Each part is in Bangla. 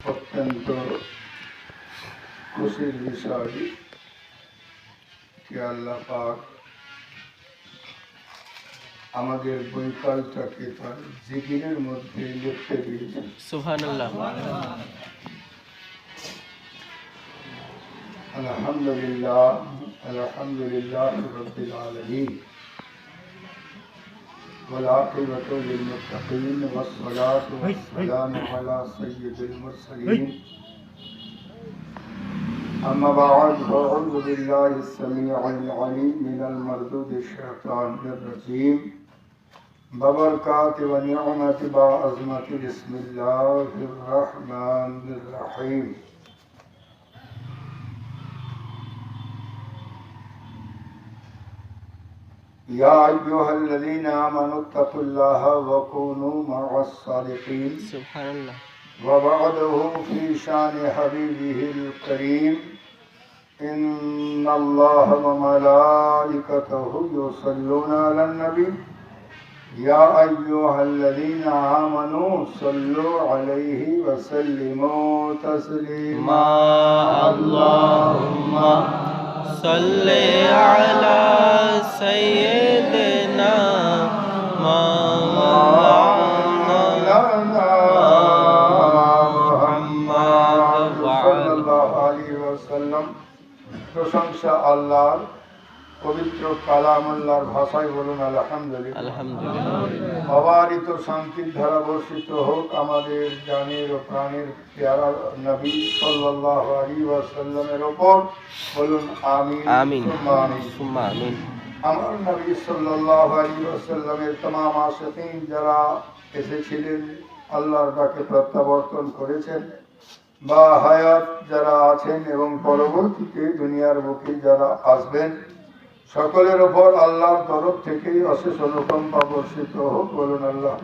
অত্যন্ত খুশির বিষয় যে আল্লাহ পাক আমাদের বৈকালটাকে তার জিকিরের মধ্যে লিখতে দিয়েছেন সুবহানাল্লাহ আলহামদুলিল্লাহ আলহামদুলিল্লাহ রব্বিল আলামিন والعاقبة للمتقين والصلاة والسلام على سيد المرسلين. أما بعد فأعوذ بالله السميع العليم من المردود الشيطان الرجيم. ببركات ونعمة بعظمة بسم الله الرحمن الرحيم. يا أيها الذين آمنوا اتقوا الله وكونوا مع الصادقين. سبحان الله. وبعده في شأن حبيبه الكريم. إن الله وملائكته يصلون على النبي. يا أيها الذين آمنوا صلوا عليه وسلموا تسليما. اللهم صل على سيدنا مولانا প্রশংসা আল্লাহর পবিত্র কালাম আল্লাহর ভাষায় বলুন আলহামদুলিল্লাহ। অবারিত শান্তির ধারা বর্ষিত হোক আমাদের জানের ও প্রাণের পেয়ারা নবী সাল্লাহ আলী ওয়াসাল্লামের ওপর বলুন আমিন। আমিন। আমিন। আমার নবী সাল্লাহ আলী ওয়াসাল্লামের তমাম আশিকিন যারা এসেছিলেন আল্লাহর ডাকে প্রত্যাবর্তন করেছেন বা হায়াত যারা আছেন এবং পরবর্তীতে দুনিয়ার বুকে যারা আসবেন সকলের ওপর আল্লাহর তরফ থেকেই অশেষ অনুকম্পা বর্ষিত হোক বলুন আল্লাহ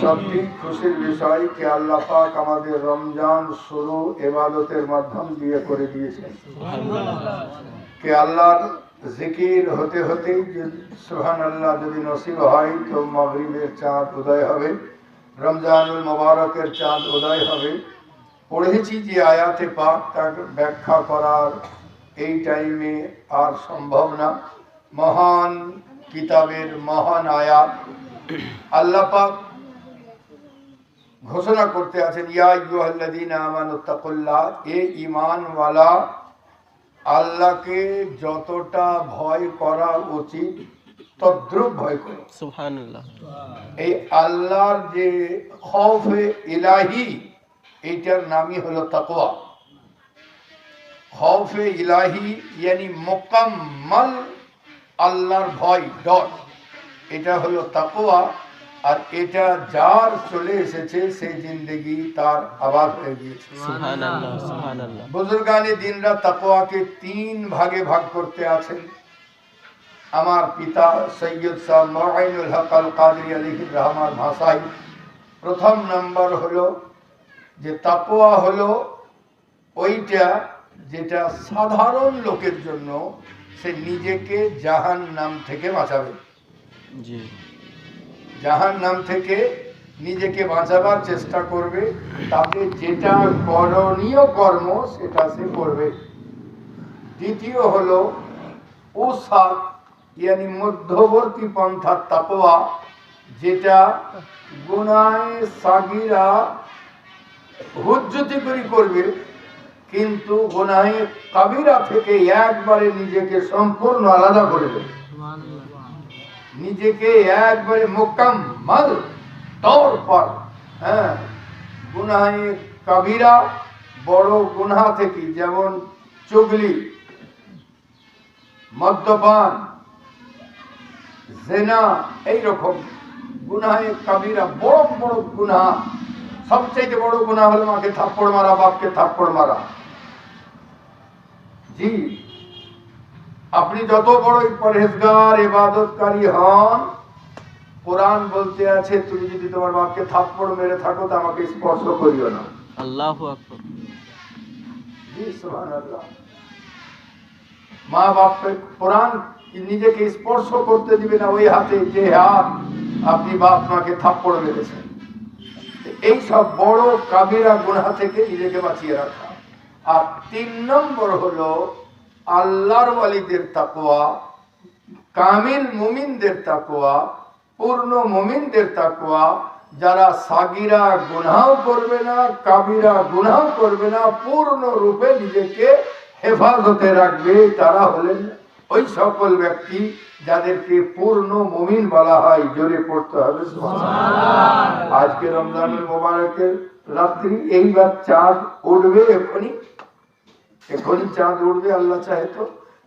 সবটি খুশির বিষয় কে আল্লাহ পাক আমাদের রমজান শুরু এবাদতের মাধ্যম দিয়ে করে দিয়েছেন। কে আল্লাহর জিকির হতে হতেই সুহান আল্লাহ যদি নসিব হয় তো মাগরিবের চাঁদ উদয় হবে রমজানুল মোবারকের চাঁদ উদয় হবে। পড়েছি যে আয়াতে পাক তার ব্যাখ্যা করার এই টাইমে আর সম্ভব না। মহান কিতাবের মহান আয়াত। আল্লাহ পাক ঘোষণা করতে আছেন ইয়া তাকুল্লাহ এ ঈমানওয়ালা আল্লাহকে যতটা ভয় করা উচিত তদ্রুপ ভয় করো। এই আল্লাহর যে খৌফে ইলাহি এইটার নামই হলো তাকওয়া। খৌফে ইলাহি ইয়ানি মোকাম্মল আল্লাহর ভয় ডট এটা হলো তাকওয়া আর এটা যার চলে এসেছে সেই জিন্দগি তার আবাদ হয়ে গিয়েছে। সুবহানাল্লাহ সুবহানাল্লাহ। বুজুর্গানে দিনরা তাকওয়াকে তিন ভাগে ভাগ করতে আছেন। আমার পিতা সৈয়দ শাহ মরাইনুল হক আল কাদরি আলিহির রহমান ভাষায় প্রথম নম্বর হলো যে তাকওয়া হলো ওইটা যেটা সাধারণ লোকের জন্য সে নিজেকে জাহান নাম থেকে বাঁচাবে। জাহান নাম থেকে নিজেকে বাঁচাবার চেষ্টা করবে তাতে যেটা করণীয় কর্ম সেটা সে করবে। দ্বিতীয় হলো উসাক ইয়ানি মধ্যবর্তী পন্থার তাপোয়া যেটা গুনায় সাগিরা হুজ্জতি করি করবে। কিন্তু গুনাহে কাবিরা থেকে একবারে নিজেকে সম্পূর্ণ আলাদা করে দেবে। নিজেকে একবারে মোকাম্মল তৌর পর হ্যাঁ গুনাহে কাবিরা বড় গুনাহ থেকে যেমন চুগলি, মদ্যপান, জেনা, এইরকম গুনাহে কাবিরা বড় বড় গুনাহ সবচেয়ে বড় গুনাহ হলো মাকে থাপ্পড় মারা, বাপকে থাপ্পড় মারা। জি। আপনি যত বড়ই পরহেজগার ইবাদতকারী হন কোরআন বলতে আছে তুমি যদি তোমার বাপকে থাপ্পড় মেরে থাকো তো আমাকে স্পর্শ করিও না। আল্লাহু আকবার। জি সুবহানাল্লাহ। মা বাপকে কোরআন নিজেকে স্পর্শ করতে দিবে না ওই হাতে যে হাত আপনি বাপ মাকে থাপ্পড় মেরেছেন। এই সব বড় কাবিরা গুনাহ থেকে নিজেকে বাঁচিয়ে রাখা। আর তিন নম্বর হলো আল্লাহর ওয়ালিদের তাকওয়া, কামিল মুমিনদের তাকোয়া পূর্ণ মুমিনদের তাকোয়া যারা সাগিরা গুনাহ করবে না কাবিরা গুনাহ করবে না, পূর্ণ রূপে নিজেকে হেফাজতে রাখবে, তারা হলেন ওই সকল ব্যক্তি যাদেরকে পূর্ণ মুমিন বলা হয়, জোরে পড়তে হবে আজকে রমজানের মোবারকের রাত্রি এইবার চাঁদ উঠবে এখনই। এখনই চাঁদ উঠবে আল্লাহ চাহে তো।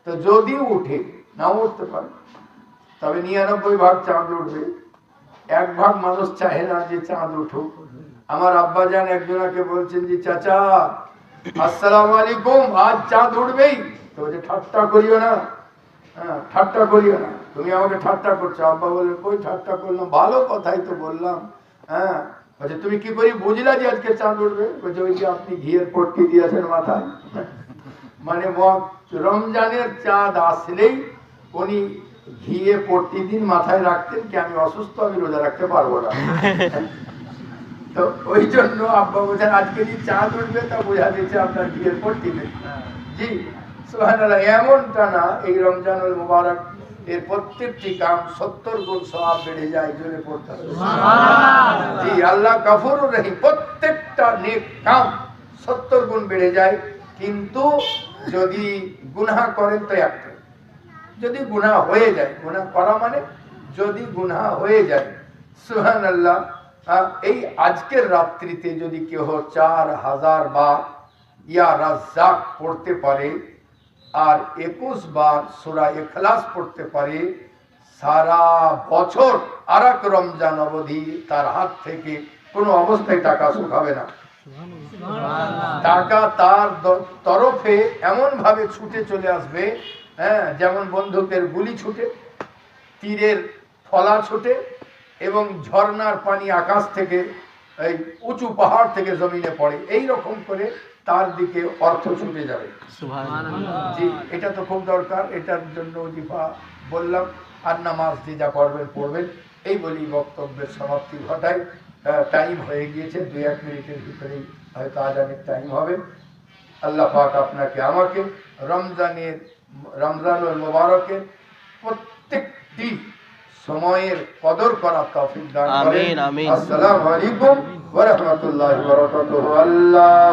তো যদি উঠে, নাও উঠতে পারে। তবে নিরানব্বই ভাগ চাঁদ উঠবে এক ভাগ মানুষ চাহে না যে চাঁদ উঠুক। আমার আব্বা যান একজনাকে বলছেন যে, চাচা, আসসালামু আলাইকুম, আজ চাঁদ উঠবেই তো বলছে, ঠাট্টা করিও না। হ্যাঁ ঠাট্টা করিও না। তুমি আমাকে ঠাট্টা করছ। আব্বা বললেন, কই ঠাট্টা করলাম? ভালো কথাই তো বললাম। হ্যাঁ বলছে তুমি কি করি বুঝলা যে আজকে চাঁদ উঠবে? বলছে, ওই যে আপনি ঘিয়ের পট্টি দিয়েছেন মাথায়। মানে রমজানের চাঁদ আসলেই উনি ঘিয়ে প্রতিদিন মাথায় রাখতেন কি আমি অসুস্থ, আমি রোজা রাখতে পারব না। তো ওই জন্য আব্বা বলছেন, আজকে যে চাঁদ উঠবে, তা বোঝা দিয়েছে আপনার ঘিয়ের পট্টি নেই। জি এমনটা না, এই রমজানুল মুবারক এর প্রত্যেকটি কাম সত্তর গুণ সওয়াব বেড়ে যায় জোরে পড়তে জি আল্লাহ রহিম প্রত্যেকটা নেক কাম সত্তর গুণ বেড়ে যায়। কিন্তু যদি গুনাহ করেন তো একটা যদি গুনাহ হয়ে যায় গুনাহ করা মানে যদি গুনাহ হয়ে যায়। সুহান আল্লাহ এই আজকের রাত্রিতে যদি কেহ চার হাজার বার ইয়া রাজ্জাক পড়তে পারে আর একুশ বার সুরা এখলাস পড়তে পারে সারা বছর আর এক রমজান অবধি তার হাত থেকে কোনো অবস্থায় টাকা শুকাবে না। টাকা তার তরফে এমন ভাবে ছুটে চলে আসবে হ্যাঁ যেমন বন্দুকের গুলি ছুটে তীরের ফলা ছুটে এবং ঝর্ণার পানি আকাশ থেকে এই উঁচু পাহাড় থেকে জমিনে পড়ে। এই রকম করে তার দিকে অর্থ ছুটে যাবে। জি এটা তো খুব দরকার এটার জন্য জিফা বললাম আর নামাজ যে যা পড়বেন পড়বেন। এই বলি বক্তব্যের সমাপ্তি ঘটায় টাইম হয়ে গিয়েছে দুই এক মিনিটের ভিতরেই হয়তো আজানের টাইম হবে। আল্লাহ পাক আপনাকে আমাকে রমজানের রমজানুল মোবারকের প্রত্যেকটি সময়ের কদর করা তৌফিক দান করেন। আমিন, আমিন। আসসালামু আলাইকুম ওয়া রাহমাতুল্লাহি ওয়া বারাকাতুহু। আল্লাহ